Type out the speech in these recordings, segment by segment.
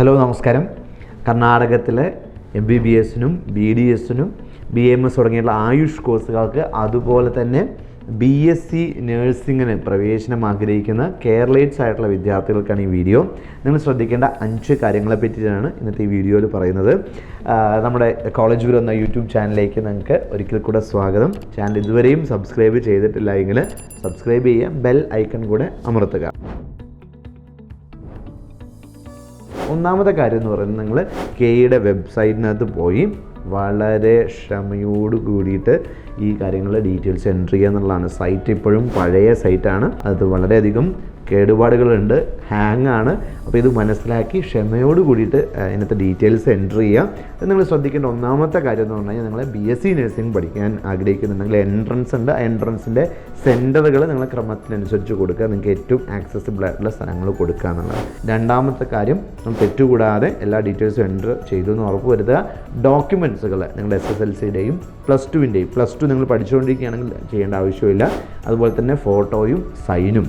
Hello നമസ്കാരം. കർണാടകത്തിലെ M B B എസിനും ബി ഡി എസിനും ബി എം എസ് തുടങ്ങിയിട്ടുള്ള ആയുഷ് കോഴ്സുകൾക്ക് അതുപോലെ തന്നെ ബി എസ് സി നഴ്സിങ്ങിന് പ്രവേശനം ആഗ്രഹിക്കുന്ന കേരളേറ്റ്സ് ആയിട്ടുള്ള വിദ്യാർത്ഥികൾക്കാണ് ഈ വീഡിയോ. നിങ്ങൾ ശ്രദ്ധിക്കേണ്ട അഞ്ച് കാര്യങ്ങളെ പറ്റിയിട്ടാണ് ഇന്നത്തെ ഈ വീഡിയോയിൽ പറയുന്നത്. നമ്മുടെ കോളേജ് ഗുരു എന്ന യൂട്യൂബ് ചാനലിലേക്ക് നിങ്ങൾക്ക് ഒരിക്കൽ കൂടെ സ്വാഗതം. ചാനൽ ഇതുവരെയും സബ്സ്ക്രൈബ് ചെയ്തിട്ടില്ല എങ്കിൽ സബ്സ്ക്രൈബ് ചെയ്യുക ബെൽ ഐക്കൺ കൂടെ അമർത്തുക. ഒന്നാമത്തെ കാര്യം എന്ന് പറയുന്നത് നിങ്ങൾ കെയുടെ വെബ്സൈറ്റിനകത്ത് പോയി വളരെ ക്ഷമയോട് കൂടിയിട്ട് ഈ കാര്യങ്ങളുടെ ഡീറ്റെയിൽസ് എൻട്രി ചെയ്യുക എന്നുള്ളതാണ് സൈറ്റ് ഇപ്പോഴും പഴയ സൈറ്റാണ്. അത് വളരെയധികം കേടുപാടുകളുണ്ട് ഹാങ് ആണ്. അപ്പോൾ ഇത് മനസ്സിലാക്കി ക്ഷമയോട് കൂടിയിട്ട് ഇതിനകത്ത് ഡീറ്റെയിൽസ് എന്റർ ചെയ്യുക നിങ്ങൾ ശ്രദ്ധിക്കേണ്ട ഒന്നാമത്തെ കാര്യം എന്ന് പറഞ്ഞു കഴിഞ്ഞാൽ നിങ്ങൾ ബി എസ് സി നഴ്സിംഗ് പഠിക്കാൻ ആഗ്രഹിക്കുന്നുണ്ടെങ്കിൽ എൻട്രൻസ് ഉണ്ട്. എൻട്രൻസിന്റെ സെന്ററുകൾ നിങ്ങൾ ക്രമത്തിനനുസരിച്ച് കൊടുക്കുക. നിങ്ങൾക്ക് ഏറ്റവും ആക്സസിബിൾ ആയിട്ടുള്ള സ്ഥലങ്ങൾ കൊടുക്കുക എന്നുള്ളത് രണ്ടാമത്തെ കാര്യം നമ്മൾ തെറ്റുകൂടാതെ എല്ലാ ഡീറ്റെയിൽസും എന്റർ ചെയ്തു എന്ന് ഉറപ്പ് വരുത്തുക. ഡോക്യുമെൻസുകൾ നിങ്ങളുടെ എസ് എസ് എൽ സിയുടെയും പ്ലസ് ടുവിന്റെയും പ്ലസ് ടു നിങ്ങൾ പഠിച്ചുകൊണ്ടിരിക്കുകയാണെങ്കിൽ ചെയ്യേണ്ട ആവശ്യമില്ല. അതുപോലെ തന്നെ ഫോട്ടോയും സൈനും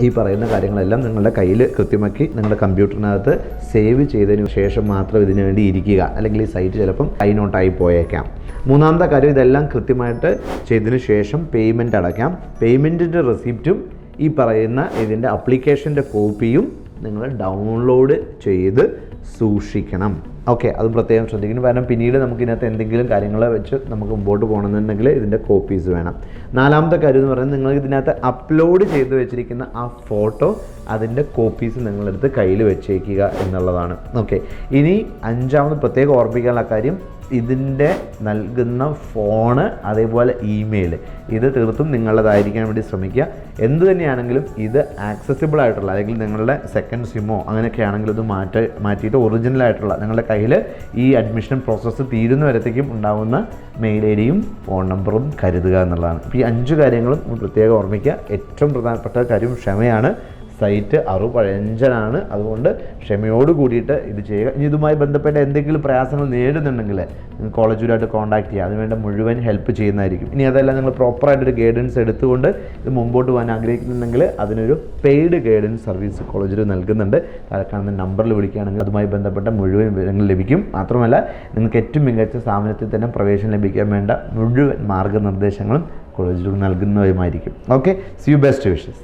ഈ പറയുന്ന കാര്യങ്ങളെല്ലാം നിങ്ങളുടെ കയ്യിൽ കൃത്യമാക്കി നിങ്ങളുടെ കമ്പ്യൂട്ടറിനകത്ത് സേവ് ചെയ്തതിന് ശേഷം മാത്രം ഇതിനു വേണ്ടി ഇരിക്കുക. അല്ലെങ്കിൽ ഈ സൈറ്റ് ചിലപ്പം കൈനോട്ടായി പോയേക്കാം. മൂന്നാമത്തെ കാര്യം ഇതെല്ലാം കൃത്യമായിട്ട് ചെയ്തതിന് ശേഷം പേയ്മെന്റ് അടയ്ക്കാം. പേയ്മെന്റിന്റെ റെസിപ്റ്റും ഈ പറയുന്ന ഇതിന്റെ അപ്ലിക്കേഷന്റെ കോപ്പിയും നിങ്ങൾ ഡൗൺലോഡ് ചെയ്ത് സൂക്ഷിക്കണം. ഓക്കെ അത് പ്രത്യേകം ശ്രദ്ധിക്കണം. കാരണം പിന്നീട് നമുക്ക് ഇതിനകത്ത് എന്തെങ്കിലും കാര്യങ്ങൾ വെച്ച് നമുക്ക് മുമ്പോട്ട് പോകണമെന്നുണ്ടെങ്കിൽ ഇതിന്റെ കോപ്പീസ് വേണം. നാലാമത്തെ കാര്യം എന്ന് പറയുന്നത് നിങ്ങൾ ഇതിനകത്ത് അപ്ലോഡ് ചെയ്ത് വെച്ചിരിക്കുന്ന ആ ഫോട്ടോ അതിന്റെ കോപ്പീസ് നിങ്ങളെടുത്ത് കയ്യിൽ വെച്ചേക്കുക എന്നുള്ളതാണ്. ഓക്കെ ഇനി അഞ്ചാമത് പ്രത്യേകം ഓർമ്മിക്കാനുള്ള കാര്യം ഇതിന്റെ നൽകുന്ന ഫോണ് അതേപോലെ ഇമെയിൽ. ഇത് തീർത്തും നിങ്ങളുടേതായിരിക്കാൻ വേണ്ടി ശ്രമിക്കുക. എന്തു തന്നെയാണെങ്കിലും ഇത് ആക്സസിബിൾ ആയിട്ടുള്ള അല്ലെങ്കിൽ നിങ്ങളുടെ സെക്കൻഡ് സിമ്മോ അങ്ങനെയൊക്കെ ആണെങ്കിലും ഇത് മാറ്റി മാറ്റിയിട്ട് ഒറിജിനൽ ആയിട്ടുള്ള നിങ്ങളുടെ കയ്യിൽ ഈ അഡ്മിഷൻ പ്രോസസ്സ് തീരുന്ന വരത്തേക്കും ഉണ്ടാകുന്ന മെയിൽ ഐ ഡിയും ഫോൺ നമ്പറും കരുതുക എന്നുള്ളതാണ്. അപ്പോൾ ഈ അഞ്ച് കാര്യങ്ങളും പ്രത്യേകം ഓർമ്മിക്കുക. ഏറ്റവും പ്രധാനപ്പെട്ട കാര്യം ക്ഷമയാണ്. സൈറ്റ് അറു പഴഞ്ചനാണ് അതുകൊണ്ട് ക്ഷമയോട് കൂടിയിട്ട് ഇത് ചെയ്യുക. ഇനി ഇതുമായി ബന്ധപ്പെട്ട എന്തെങ്കിലും പ്രയാസങ്ങൾ നേരിടുന്നുണ്ടെങ്കിൽ നിങ്ങൾ കോളേജുമായിട്ട് കോൺടാക്ട് ചെയ്യുക. അതിനുവേണ്ട മുഴുവൻ ഹെൽപ്പ് ചെയ്യുന്നതായിരിക്കും. ഇനി അതല്ല നിങ്ങൾ പ്രോപ്പറായിട്ടൊരു ഗൈഡൻസ് എടുത്തുകൊണ്ട് ഇത് മുമ്പോട്ട് പോകാൻ ആഗ്രഹിക്കുന്നുണ്ടെങ്കിൽ അതിനൊരു പെയ്ഡ് ഗൈഡൻസ് സർവീസ് കോളേജിൽ നൽകുന്നുണ്ട്. കാണുന്ന നമ്പറിൽ വിളിക്കുകയാണെങ്കിൽ അതുമായി ബന്ധപ്പെട്ട മുഴുവൻ വിവരങ്ങൾ ലഭിക്കും. മാത്രമല്ല നിങ്ങൾക്ക് ഏറ്റവും മികച്ച സ്ഥാപനത്തിൽ തന്നെ പ്രവേശനം ലഭിക്കാൻ വേണ്ട മുഴുവൻ മാർഗനിർദ്ദേശങ്ങളും കോളേജിൽ നൽകുന്നവരുമായിരിക്കും okay see you best wishes